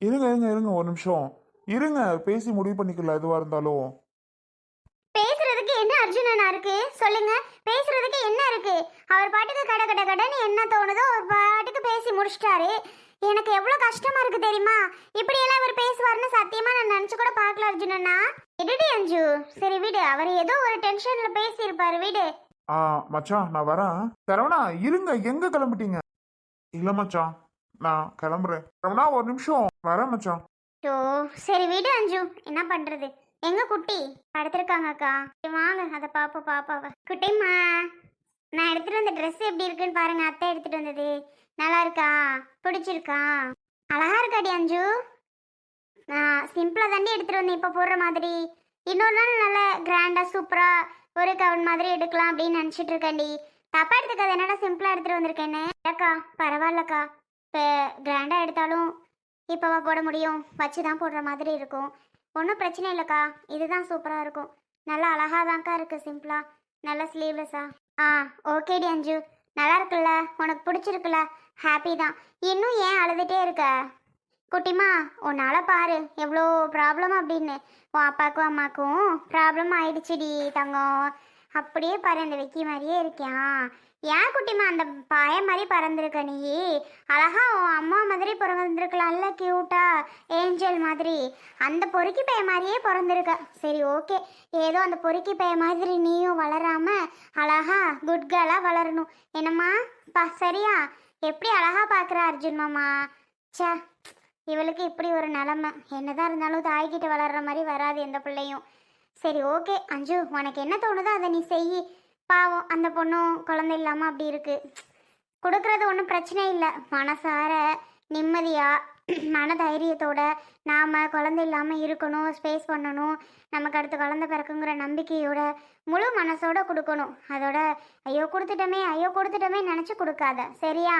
இருங்க இருங்க இருங்க ஒரு நிமிஷம். இருங்க பேசி முடிவு பண்ணிக்கலாம் எதுவாக இருந்தாலும். பேசுறதுக்கு என்ன அர்ஜுனனா இருக்கு? சொல்லுங்க. பேசுறதுக்கு என்ன இருக்கு? அவர் பாட்டுக்கு கட கட கடன்னு என்ன தோணுதோ அவர் பாட்டுக்கு பேசி முடிச்சிட்டாரு. எனக்கு எவ்வளவு கஷ்டமா இருக்கு தெரியுமா? இப்படி எல்லாம் அவர் பேசுவார்னு சத்தியமா நான் நினைச்சு கூட பார்க்கல அர்ஜுனண்ணா விடுடி அஞ்சு. சரி விடு. அவர் ஏதோ ஒரு டென்ஷன்ல பேசியிருப்பாரு. விடு. ஆ மச்சான் நான் வரேன். சரவணா இருங்க. எங்க கிளம்பிட்டீங்க? இல்ல மச்சான். நான் கிளம்புறேன். சரவணா ஒரு நிமிஷம். வரேன் மச்சான். ஓ சரி விடு அஞ்சு. என்ன பண்றது? எங்க குட்டி? படுத்திருக்காங்க அக்கா. சரி, வாங்க. அதை பாப்போம் பாப்பாவ. குட்டிம்மா நான் எடுத்துட்டு வந்த Dress எப்படி இருக்குன்னு பாருங்க. அத்தை எடுத்துட்டு வந்தது. நல்லா இருக்கா? பிடிச்சிருக்கா? அழகா இருக்காடி அஞ்சு. நான் சிம்பிளா தாண்டி எடுத்துட்டு வந்தேன். இப்போ போடுற மாதிரி. இன்னொரு நாள் நல்ல கிராண்டா சூப்பரா ஒரு கவுன் மாதிரி எடுக்கலாம் அப்படின்னு நினைச்சிட்டு இருக்கேன்டி. தப்பா எடுத்துக்காது. என்னடா சிம்பிளா எடுத்துட்டு வந்திருக்கேன்னு. அக்கா பரவாயில்லக்கா. இப்போ கிராண்டாக எடுத்தாலும் இப்போவா போட முடியும்? வச்சு தான் போடுற மாதிரி இருக்கும். ஒன்றும் பிரச்சனை இல்லைக்கா. இதுதான் சூப்பராக இருக்கும். நல்லா அழகாக தான்க்கா இருக்குது சிம்பிளாக நல்ல ஸ்லீவ்லெஸ்ஸாக ஆ. ஓகேடி அஞ்சு. நல்லா இருக்குல்ல? உனக்கு பிடிச்சிருக்குல்ல? ஹாப்பி தான். இன்னும் ஏன் அழுதுகிட்டே இருக்க? குட்டிமா உன்னால் பாரு. எவ்வளோ ப்ராப்ளம் அப்படின்னு. உன் அப்பாக்கும் அம்மாக்கும் ப்ராப்ளம் ஆயிடுச்சுடி தங்கம். அப்படியே பாரு அந்த வெக்கி மாதிரியே இருக்கியான் ஏன் குட்டிமா அந்த பாய மாதிரி பறந்துருக்க நீ? அழகா உன் அம்மா மாதிரி பிறந்திருக்கலாம்ல கியூட்டா ஏஞ்சல் மாதிரி. அந்த பொறுக்கி பைய மாதிரியே பிறந்திருக்க. சரி ஓகே ஏதோ அந்த பொறுக்கி பைய மாதிரி நீயும் வளராம அழகா குட் கேர்லாக வளரணும். என்னம்மா? பா சரியா? எப்படி அழகா பார்க்குற அர்ஜுன் மாமா? சே இவளுக்கு இப்படி ஒரு நிலமை. என்னதான் இருந்தாலும் தாய்கிட்ட வளர்ற மாதிரி வராது எந்த பிள்ளையும். சரி ஓகே அஞ்சு உனக்கு என்ன தோணுதோ அதை நீ செய் பாவம் அந்த பொண்ணும் குழந்தை இல்லாமல் அப்படி இருக்குது கொடுக்கறது ஒன்றும் பிரச்சனை இல்லை. மனசார நிம்மதியாக மன தைரியத்தோட நாம் குழந்தை இல்லாமல் இருக்கணும் ஸ்பேஸ் பண்ணணும். நமக்கு அடுத்து குழந்தை பிறக்குங்கிற நம்பிக்கையோட முழு மனசோட கொடுக்கணும். அதோட ஐயோ கொடுத்துட்டோமே ஐயோ கொடுத்துட்டோமே நினச்சி கொடுக்காத. சரியா?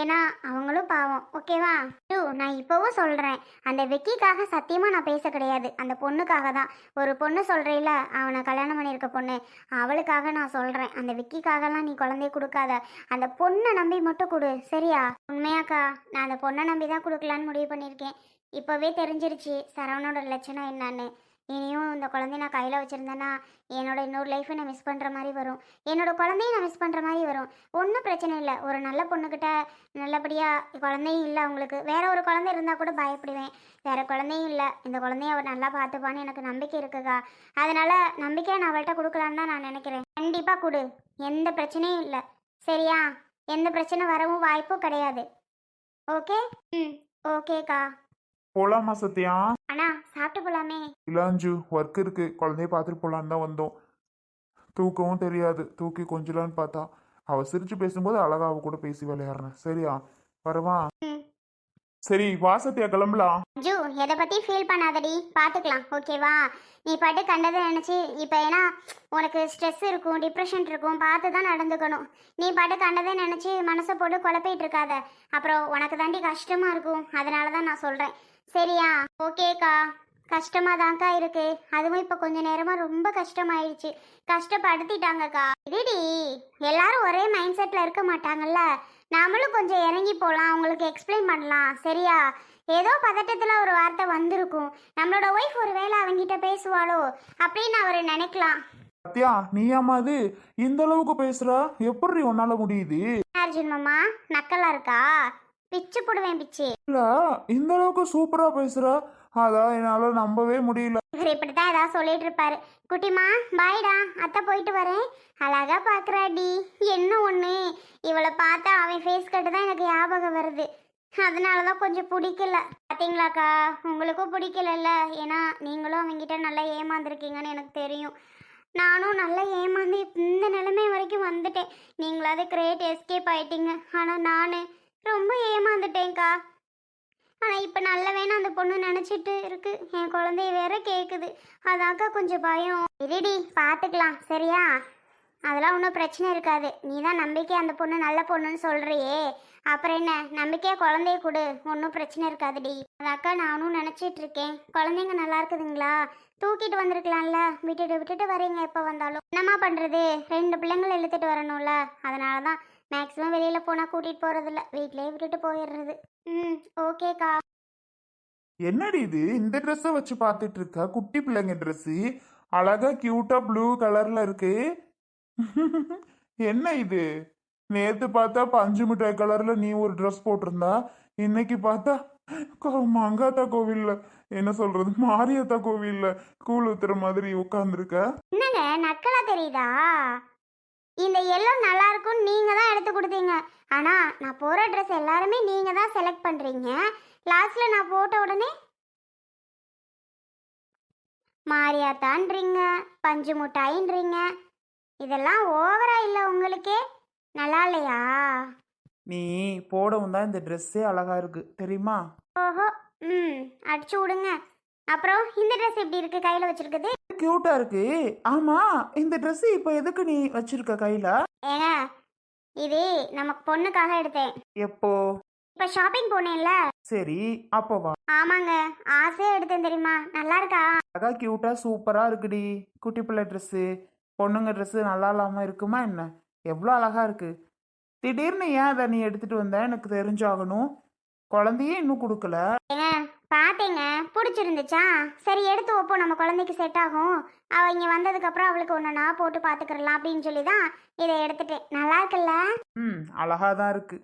ஏன்னா அவங்களும் பாவம். ஓகேவா? ஐயோ நான் இப்போவும் சொல்கிறேன் அந்த வெக்கிக்காக சத்தியமாக நான் பேச கிடையாது. அந்த பொண்ணுக்காக தான். ஒரு பொண்ணு சொல்கிறீல அவனை கல்யாணம் பண்ணியிருக்க பொண்ணு. அவளுக்காக நான் சொல்கிறேன் அந்த விக்கிக்காகலாம் நீ குழந்தைய கொடுக்காத. அந்த பொண்ணை நம்பி மட்டும் கொடு. சரியா? உண்மையாக்கா. நான் அந்த பொண்ணை நம்பி தான் கொடுக்கலான்னு முடிவு பண்ணியிருக்கேன். இப்போவே தெரிஞ்சிருச்சு சரவணோட லட்சணம் என்னன்னு. இனியும் இந்த குழந்தைய நான் கையில் வச்சுருந்தேன்னா என்னோட இன்னொரு லைஃப்பை நான் மிஸ் பண்ணுற மாதிரி வரும். என்னோட குழந்தைய நான் மிஸ் பண்ணுற மாதிரி வரும். ஒன்றும் பிரச்சனை இல்லை. ஒரு நல்ல பொண்ணுக்கிட்ட நல்லபடியாக குழந்தையும் இல்லை அவங்களுக்கு. வேற ஒரு குழந்தை இருந்தால் கூட பயப்படுவேன். வேற குழந்தையும் இல்லை. இந்த குழந்தைய அவள் நல்லா பார்த்துப்பான்னு எனக்கு நம்பிக்கை இருக்குக்கா. அதனால் நம்பிக்கையை நான் அவள்கிட்ட கொடுக்கலான்னு தான் நான் நினைக்கிறேன். கண்டிப்பாக கொடு. எந்த பிரச்சனையும் இல்லை. சரியா? எந்த பிரச்சனை வரவும் வாய்ப்பும் கிடையாது. ஓகே ம். ஓகேக்கா போலாமா சத்யா. அண்ணா சாப்பிட்டு போலாமே. இல்ல அஞ்சு ஒர்க் இருக்கு. குழந்தைய பார்த்துட்டு போலான்னு தான் வந்தோம். தூக்கவும் தெரியாது. தூக்கி கொஞ்சலான்னு பார்த்தா. அவ சிரிச்சு பேசும்போது அழகா அவ கூட பேசி விளையாடுறேன். சரியா? வரவா. சரி வா சத்யா கிளம்பலாம். ஜூ எதை பற்றி ஃபீல் பண்ணாதடி. பார்த்துக்கலாம். ஓகேவா நீ பாட்டு கண்டதை நினச்சி இப்போ ஏன்னா உனக்கு ஸ்ட்ரெஸ் இருக்கும் டிப்ரெஷன் இருக்கும். பார்த்து தான் நடந்துக்கணும். நீ பாட்டு கண்டதை நினச்சி மனசை போட்டு குழப்பிட்டு இருக்காத. அப்புறம் உனக்கு தாண்டி கஷ்டமாக இருக்கும். அதனால தான் நான் சொல்கிறேன் சரியா? ஓகேக்கா. கஷ்டமாக தான்க்கா இருக்கு. அதுவும் இப்போ கொஞ்ச நேரமாக ரொம்ப கஷ்டமாயிடுச்சு. கஷ்டப்படுத்திட்டாங்கக்கா. இதுடி எல்லாரும் ஒரே மைண்ட் செட்டில் இருக்க மாட்டாங்கல்ல? நாமளும் கொஞ்சம் இறங்கி போகலாம் அவங்களுக்கு எக்ஸ்பிளைன் பண்ணலாம். சரியா? ஏதோ பதட்டத்தில் ஒரு வார்த்தை வந்திருக்கும். நம்மளோட ஒய்ஃப் ஒரு வேளை அவங்கிட்ட பேசுவாளோ? அப்படின்னு அவர் நினைக்கலாம். சத்யா நீயாமா அது இந்த அளவுக்கு பேசுற? எப்படி உன்னால முடியுது? அர்ஜுன் மாமா? நக்கலா இருக்கா? பிச்சு போடுவேன் பிச்சு. இல்ல இந்த அளவுக்கு சூப்பரா பேசுற? அதான் என்னால நம்பவே முடியல. இவர் இப்படித்தான் ஏதாவது சொல்லிட்டு இருப்பாரு. குட்டிமா பாய்டா அத்தை போயிட்டு வரேன். அழகா பாக்குறாடி. என்ன ஒண்ணு? இவளை பார்த்தா அவன் ஃபேஸ் கட்டு தான் எனக்கு ஞாபகம் வருது. அதனால தான் கொஞ்சம் பிடிக்கல. பார்த்தீங்களாக்கா உங்களுக்கும் பிடிக்கலல்ல. ஏன்னா நீங்களும் அவங்கிட்ட நல்லா ஏமாந்துருக்கீங்கன்னு எனக்கு தெரியும். நானும் நல்லா ஏமாந்து இந்த நிலைமை வரைக்கும் வந்துட்டேன். நீங்களாவது கிரேட் எஸ்கேப் ஆயிட்டீங்க. ஆனால் நான் ரொம்ப ஏமாந்துட்டேன்க்கா. ஆனால் இப்போ நல்ல வேணும் அந்த பொண்ணு நினச்சிட்டு இருக்கு. என் குழந்தைய வேற கேட்குது அதாக்கா கொஞ்சம் பயம். இருடி பார்த்துக்கலாம் சரியா? அதெல்லாம் ஒன்றும் பிரச்சனை இருக்காது. நீ தான் நம்பிக்கை அந்த பொண்ணு நல்ல பொண்ணுன்னு சொல்கிறியே அப்புறம் என்ன? நம்பிக்கையாக குழந்தைய கொடு. ஒன்றும் பிரச்சனை இருக்காதுடி. அதாக்கா நானும் நினச்சிட்டு இருக்கேன். குழந்தைங்க நல்லா இருக்குதுங்களா? தூக்கிட்டு வந்திருக்கலாம்ல. விட்டுட்டு விட்டுட்டு வரீங்க எப்போ வந்தாலும். என்னம்மா பண்ணுறது ரெண்டு பிள்ளைங்களை இழுத்துட்டு வரணும்ல. அதனால தான் மேக்ஸிமம் வெளியில் போனால் கூட்டிகிட்டு போகிறதில்ல வீட்டிலேயே விட்டுட்டு போயிடுறது. ம் ஓகேக்கா என்னடி இது? இந்த ட்ரெஸ்ஸை வச்சு பார்த்துட்டு இருக்கா? குட்டி பிள்ளைங்க ட்ரெஸ்ஸு அழகா கியூட்டா ப்ளூ கலர்ல இருக்கு. என்ன இது? நேத்து பார்த்தா பஞ்சு மிட்டாய் கலர்ல நீ ஒரு ட்ரெஸ் போட்டிருந்தா. இன்னைக்கு பார்த்தா மங்காத்தா கோவில்ல. என்ன சொல்றது? மாரியாத்தா கோவில்ல. கூழ் ஊத்துற மாதிரி உட்காந்துருக்க என்னங்க? நக்கலா தெரியுதா? இந்த எல்லோ நல்லா இருக்கும்னு நீங்க தான் எடுத்து கொடுத்தீங்க. ஆனா நான் போற ட்ரெஸ் எல்லாருமே நீங்க தான் செலக்ட் பண்றீங்க. லாஸ்ட்ல நான் போட்ட உடனே மாரியாத்தான்றீங்க பஞ்சு முட்டாயின்றீங்க. இதெல்லாம் ஓவரா இல்லை உங்களுக்கே? நல்லா இல்லையா? நீ போடவும் தான் இந்த ட்ரெஸ்ஸே அழகா இருக்கு. தெரியுமா? ஓஹோ ம் அடிச்சு விடுங்க. அப்புறம் இந்த ட்ரெஸ் எப்படி இருக்கு? கையில வச்சிருக்குது? கியூட்டா இருக்கு. ஆமா இந்த Dress இப்போ எதுக்கு நீ வச்சிருக்க கையில? ஏங்க இது நமக்கு பொண்ணுக்காக எடுத்தேன். எப்போ? இப்போ ஷாப்பிங் போனேன்ல. சரி அப்போ வா. ஆமாங்க ஆசையா எடுத்தேன் தெரியுமா? நல்லா இருக்கா? அழகா கியூட்டா சூப்பரா இருக்குடி. குட்டி பிள்ளை ட்ரெஸ்ஸு பொண்ணுங்க ட்ரெஸ்ஸு நல்லா இல்லாம இருக்குமா என்ன? எவ்வளோ அழகா இருக்கு. திடீர்னு ஏன் அதை நீ எடுத்துட்டு வந்த? எனக்கு தெரிஞ்சாகணும். குழந்தையே இன்னும் கொடுக்கல. ஏங்க பார்த்தேங்க பிடிச்சிருந்துச்சா? சரி எடுத்து வைப்போம் நம்ம குழந்தைக்கு செட் ஆகும். அவ இங்க வந்ததுக்கு அப்புறம் அவளுக்கு ஒன்று நான் போட்டு பார்த்துக்கிறலாம் அப்படின்னு சொல்லி தான் இதை எடுத்துட்டேன். நல்லா இருக்குல்ல? ம் அழகா தான் இருக்கு.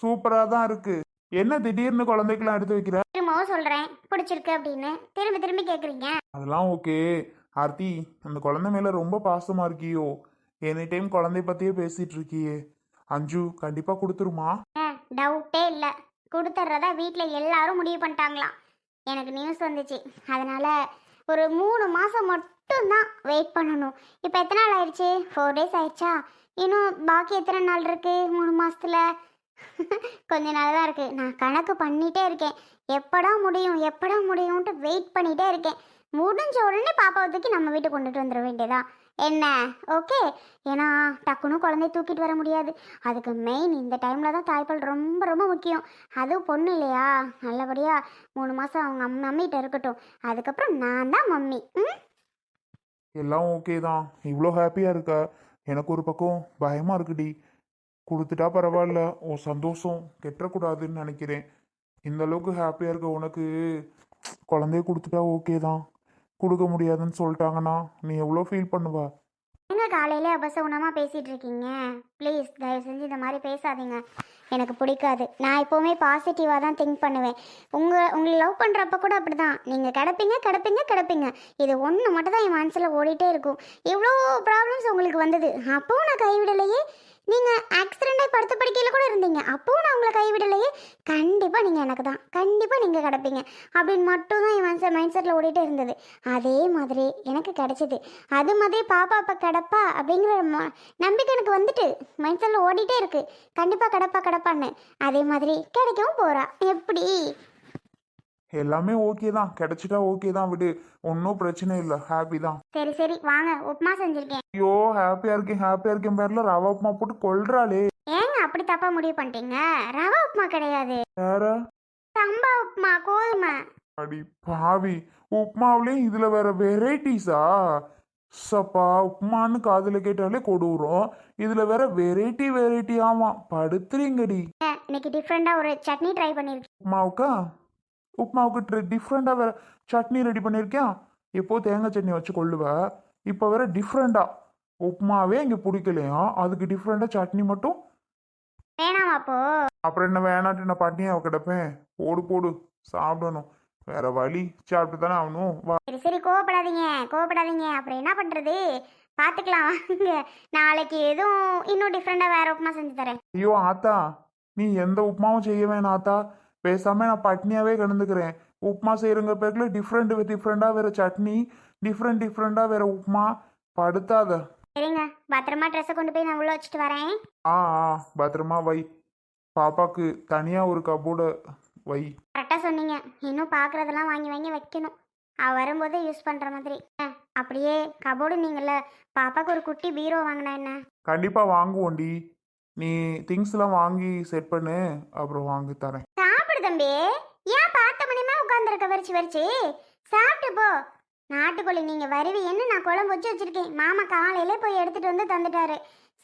சூப்பரா தான் இருக்கு. என்ன திடீர்னு குழந்தைக்கெல்லாம் எடுத்து வைக்கிற? திரும்பவும் சொல்றேன் பிடிச்சிருக்கு அப்படின்னு. திரும்பி திரும்பி கேட்குறீங்க அதெல்லாம் ஓகே. ஆர்த்தி அந்த குழந்தை மேல ரொம்ப பாசமா இருக்கியோ? எனி டைம் குழந்தைய பத்தியே பேசிட்டு இருக்கியே. அஞ்சு கண்டிப்பா கொடுத்துருமா? டவுட்டே இல்லை. கொடுத்துட்றதா வீட்டில் எல்லாரும் முடிவு பண்ணிட்டாங்களாம். எனக்கு நியூஸ் வந்துச்சு. அதனால் ஒரு மூணு மாதம் மட்டும்தான் வெயிட் பண்ணணும். இப்போ எத்தனை நாள் ஆயிடுச்சு? ஃபோர் டேஸ் ஆயிடுச்சா? இன்னும் பாக்கி எத்தனை நாள் இருக்குது மூணு மாதத்தில் கொஞ்ச நாள் தான் இருக்குது நான் கணக்கு பண்ணிகிட்டே இருக்கேன். எப்படா முடியும்? எப்படா முடியும்ன்ட்டு வெயிட் பண்ணிகிட்டே இருக்கேன். முடிஞ்ச உடனே பாப்பாவை நம்ம வீட்டுக்கு கொண்டுட்டு வந்துட வேண்டியதான் என்ன? ஓகே. ஏன்னா டக்குன்னு குழந்தைய தூக்கிட்டு வர முடியாது. அதுக்கு மெயின் இந்த டைமில் தான் தாய்ப்பால் ரொம்ப ரொம்ப முக்கியம். அதுவும் பொண்ணு இல்லையா? நல்லபடியாக மூணு மாதம் அவங்க அம் மம்மிகிட்ட இருக்கட்டும். அதுக்கப்புறம் நான் தான் மம்மி. ம்? எல்லாம் ஓகே தான். இவ்வளோ ஹாப்பியாக இருக்க? எனக்கு ஒரு பக்கம் பயமாக இருக்குடி. கொடுத்துட்டா பரவாயில்ல. உன் சந்தோஷம். கெட்டக்கூடாதுன்னு நினைக்கிறேன். இந்த அளவுக்கு ஹாப்பியாக இருக்க உனக்கு குழந்தைய கொடுத்துட்டா ஓகே தான். கொடுக்க முடியாதுன்னு சொல்லிட்டாங்கன்னா நீ எவ்வளோ ஃபீல் பண்ணுவ? என்ன காலையிலே அபசகுணமாக பேசிகிட்டு இருக்கீங்க ப்ளீஸ் தயவு செஞ்சு இந்த மாதிரி பேசாதீங்க. எனக்கு பிடிக்காது. நான் எப்போவுமே பாசிட்டிவாக தான் திங்க் பண்ணுவேன். உங்கள் உங்களை லவ் பண்ணுறப்ப கூட அப்படி தான் நீங்கள் கிடப்பீங்க கிடப்பீங்க கிடப்பீங்க. இது ஒன்று மட்டும் தான் என் மனசில் ஓடிட்டே இருக்கும். இவ்வளோ ப்ராப்ளம்ஸ் உங்களுக்கு வந்தது. அப்போவும் நான் கைவிடலையே. நீங்கள் ஆக்சிடெண்ட்டாக படுத்த படுக்கையில் கூட இருந்தீங்க. அப்போவும் நான் உங்களை கைவிடலையே. கண்டிப்பாக நீங்கள் எனக்கு தான் கண்டிப்பாக நீங்கள் கிடப்பீங்க. அப்படின்னு மட்டும் தான் என் மைண்ட் செட்டில் ஓடிட்டே இருந்தது. அதே மாதிரி எனக்கு கிடைச்சது. அது மாதிரி பாப்பா அப்போ கிடப்பா அப்படிங்கிற நம்பிக்கை எனக்கு வந்துட்டு. மைண்ட் செட்டில் ஓடிட்டே இருக்கு. கண்டிப்பாக கிடப்பா கிடப்பான்னு. அதே மாதிரி கிடைக்கவும் போறா. எப்படி? எல்லாமே ஓகே தான். கிடைச்சிட்டா ஓகே தான் விடு. ஒன்றும் பிரச்சனை இல்லை. ஹாப்பி தான். சரி சரி. வாங்க. உப்புமா செஞ்சுருக்கேன். ஐயோ ஹாப்பியா இருக்கேன். ஹாப்பியா இருக்கேன். பேர்ல ரவா உப்புமா போட்டு ஏங்க அப்படி தப்பா முடிவு பண்ணிட்டீங்க? ரவா உப்புமா கிடையாது. வேற சம்பா உப்புமா கோதுமை. அடி பாவி உப்மாவுலேயும் இதுல வேற வெரைட்டிஸா? சப்பா உப்மான்னு காதுல கேட்டாலே கொடூரம் இதுல வேற வெரைட்டி வெரைட்டி ஆமா படுத்துறீங்கடி. ஏ, இன்னைக்கு டிஃப்ரெண்டாக ஒரு சட்னி ட்ரை பண்ணியிருக்கேன் உப்மாவுக்கா உப்மாவுக்கு டிஃப்ரெண்டா வேற சட்னி ரெடி பண்ணியிருக்கேன் எப்போ தேங்காய் சட்னி வச்சு கொள்ளுவ? இப்போ வேற டிஃப்ரெண்டா உப்மாவே இங்க பிடிக்கலையா அதுக்கு டிஃப்ரெண்டா சட்னி மட்டும் வேணாமா அப்போ அப்புறம் என்ன வேணாட்டு நான் பட்னியா கிடப்பேன். போடு போடு. சாப்பிடணும். வேற வழி. சாப்பிட்டு தானே ஆகணும். வா. சரி சரி கோவப்படாதீங்க. கோவப்படாதீங்க. அப்புறம் என்ன பண்ணுறது பார்த்துக்கலாம் வாங்க. நாளைக்கு எதுவும் இன்னும் டிஃப்ரெண்டாக வேற உப்புமா செஞ்சு தரேன். ஐயோ ஆத்தா. நீ எந்த உப்புமாவும் செய்ய வேணாம் ஆத்தா. பேசாம நான் பட்னியாவே கிடந்துக்கிறேன். உப்புமா செய்யறங்க பேர்ல டிஃப்ரெண்ட் டிஃப்ரெண்டா வேற சட்னி டிஃப்ரெண்ட் டிஃப்ரெண்டா வேற உப்புமா. படுத்தாத. சரிங்க பத்திரமா ட்ரெஸ்ஸை கொண்டு போய் நான் உள்ள வச்சுட்டு வரேன். ஆ ஆ பத்திரமா வை. பாப்பாக்கு தனியா ஒரு கபோர்டு வை. கரெக்டாக சொன்னீங்க. இன்னும் பார்க்குறதெல்லாம் வாங்கி வாங்கி வைக்கணும். அவ வரும்போது யூஸ் பண்ணுற மாதிரி. ஆ, அப்படியே கபோர்டு நீங்கள்ல பாப்பாக்கு ஒரு குட்டி பீரோ வாங்கினா என்ன? கண்டிப்பா வாங்குவோண்டி. நீ திங்ஸ் எல்லாம் வாங்கி செட் பண்ணு அப்புறம் வாங்கி தரேன். சாப்பிடு தம்பி. ஏன் பார்த்த மணிமா உட்காந்துருக்க வரிச்சு வரிச்சு? சாப்பிட்டு போ. நாட்டுக்கோழி நீங்க வருவீன்னு நான் குழம்பு வச்சு வச்சிருக்கேன். மாமா காலையிலே போய் எடுத்துட்டு வந்து தந்துட்டாரு.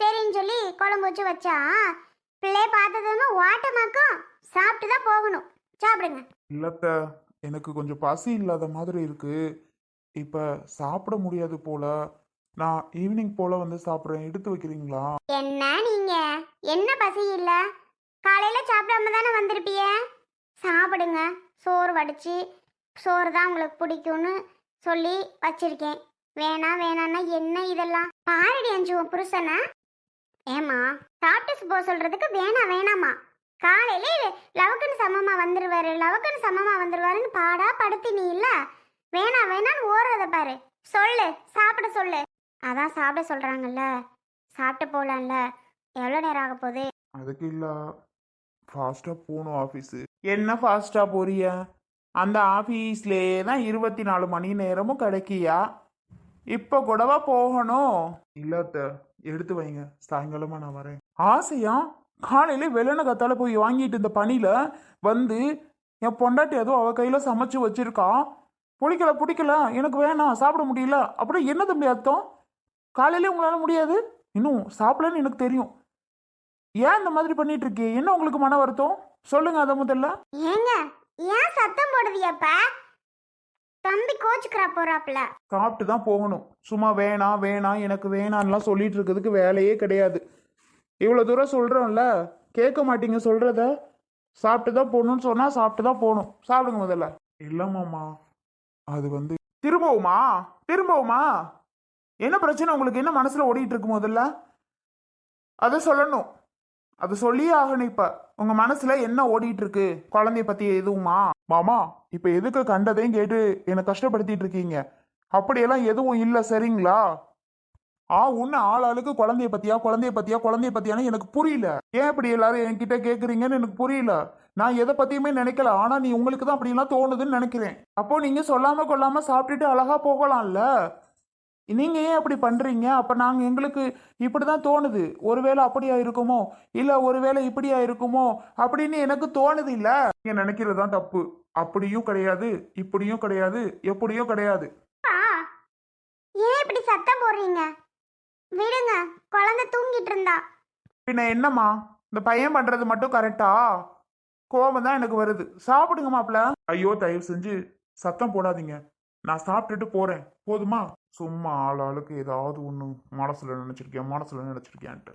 சரின்னு சொல்லி குழம்பு வச்சு வச்சா பிள்ளை பார்த்ததுமே ஓட்டமாக்கும் சாப்பிட்டு தான் போகணும். சாப்பிடுங்க. இல்லத்த எனக்கு கொஞ்சம் பசி இல்லாத மாதிரி இருக்கு. இப்போ சாப்பிட முடியாது போல. நான் ஈவினிங் போல வந்து சாப்பிட்றேன். எடுத்து வைக்கிறீங்களா? என்ன நீங்க? என்ன பசி இல்ல? காலையில சாப்பிடாம தானே வந்திருப்பிய? சாப்பிடுங்க. சோறு வடிச்சு சோறு தான் உங்களுக்கு பிடிக்கும்னு சொல்லி வச்சிருக்கேன். வேணாம் வேணான்னா என்ன இதெல்லாம்? பாரடி அஞ்சு உன் புருஷனை. ஏமா சாப்பிட்டு போக சொல்றதுக்கு வேணாம் வேணாமா காலையிலே லவக்கன் சமமா வந்துருவாரு லவக்கன் சமமா வந்துருவாருன்னு பாடா படுத்தி நீ இல்ல? வேணாம் வேணான்னு ஓடுறத பாரு. சொல்லு சாப்பிட சொல்லு. அதான் சாப்பிட சொல்றாங்கல்ல. சாப்பிட்டு போலாம்ல. எவ்வளோ நேரம் ஆக போகுது? அதுக்கு இல்லை. ஃபாஸ்ட்டாக போகணும் ஆஃபீஸு என்ன ஃபாஸ்ட்டாக போறியா அந்த ஆஃபீஸ்லேயே தான் இருபத்தி நாலு மணி நேரமும் கிடைக்கியா? இப்போ கூடவா போகணும்? இல்லாத்த எடுத்து வைங்க. சாயங்காலமாக நான் வரேன். ஆசையா? காலையில வெள்ளன கத்தால போய் வாங்கிட்டு இந்த பனியில வந்து என் பொண்டாட்டி அதுவும் அவ கையில சமைச்சு வச்சிருக்கா. பிடிக்கல பிடிக்கல எனக்கு வேணாம் சாப்பிட முடியல. அப்படி என்ன தம்பி அர்த்தம்? காலையில உங்களால முடியாது? இன்னும் சாப்பிடலன்னு எனக்கு தெரியும். ஏன் இந்த மாதிரி பண்ணிட்டு இருக்கே? என்ன உங்களுக்கு மன வருத்தம்? சொல்லுங்க அதை முதல்ல. ஏங்க ஏன் சத்தம் போடுவியப்ப தம்பி கோச்சுக்கிறா போறாப்ல சாப்பிட்டு தான் போகணும். சும்மா வேணாம் வேணாம் எனக்கு வேணான்லாம் சொல்லிட்டு இருக்கிறதுக்கு வேலையே கிடையாது. இவ்வளோ தூரம் சொல்கிறோம்ல கேட்க மாட்டீங்க சொல்கிறத சாப்பிட்டு தான் போகணும்னு சொன்னால் சாப்பிட்டு தான் போகணும். சாப்பிடுங்க முதல்ல. இல்லைம்மாம்மா அது வந்து திரும்பவுமா? திரும்பவுமா? என்ன பிரச்சனை உங்களுக்கு? என்ன மனசில் ஓடிட்டு இருக்கு முதல்ல? அதை சொல்லணும். அதை சொல்லியே ஆகணும் இப்போ. உங்கள் மனசில் என்ன ஓடிட்டு இருக்கு குழந்தைய பற்றி எதுவுமா? மாமா இப்போ எதுக்கு கண்டதையும் கேட்டு என்னை கஷ்டப்படுத்திட்டு இருக்கீங்க. அப்படியெல்லாம் எதுவும் இல்லை சரிங்களா? ஆ உன்ன ஆள் ஆளுக்கு குழந்தைய பத்தியா குழந்தைய பத்தியா குழந்தைய பத்தியான்னு எனக்கு புரியல. ஏன் இப்படி எல்லாரும் என்கிட்ட கேட்குறீங்கன்னு எனக்கு புரியல. நான் எதை பற்றியுமே நினைக்கல. ஆனால் நீ உங்களுக்கு தான் அப்படிலாம் தோணுதுன்னு நினைக்கிறேன். அப்போ நீங்கள் சொல்லாமல் கொள்ளாம சாப்பிட்டுட்டு அழகாக போகலாம்ல? நீங்கள் ஏன் அப்படி பண்ணுறீங்க அப்போ நாங்கள் எங்களுக்கு இப்படி தான் தோணுது. ஒருவேளை அப்படியா இருக்குமோ? இல்லை ஒருவேளை இப்படியா இருக்குமோ? அப்படின்னு எனக்கு தோணுது இல்லை. நீங்க நினைக்கிறது தான் தப்பு. அப்படியும் கிடையாது இப்படியும் கிடையாது எப்படியும் கிடையாது. ஏன் இப்படி சத்தம் போடுறீங்க? விடுங்க குழந்தை தூங்கிட்டு இருந்தா. பின்ன என்னம்மா? இந்த பையன் பண்ணுறது மட்டும் கரெக்டா? கோபம் தான் எனக்கு வருது. சாப்பிடுங்க மாப்பிள்ள. ஐயோ தயவு செஞ்சு சத்தம் போடாதீங்க. நான் சாப்பிட்டுட்டு போறேன். போதுமா? சும்மா ஆள் ஆளுக்கு ஏதாவது ஒன்று மனசுல நினைச்சிருக்கேன் மனசுல நினைச்சிருக்கேன்ட்டு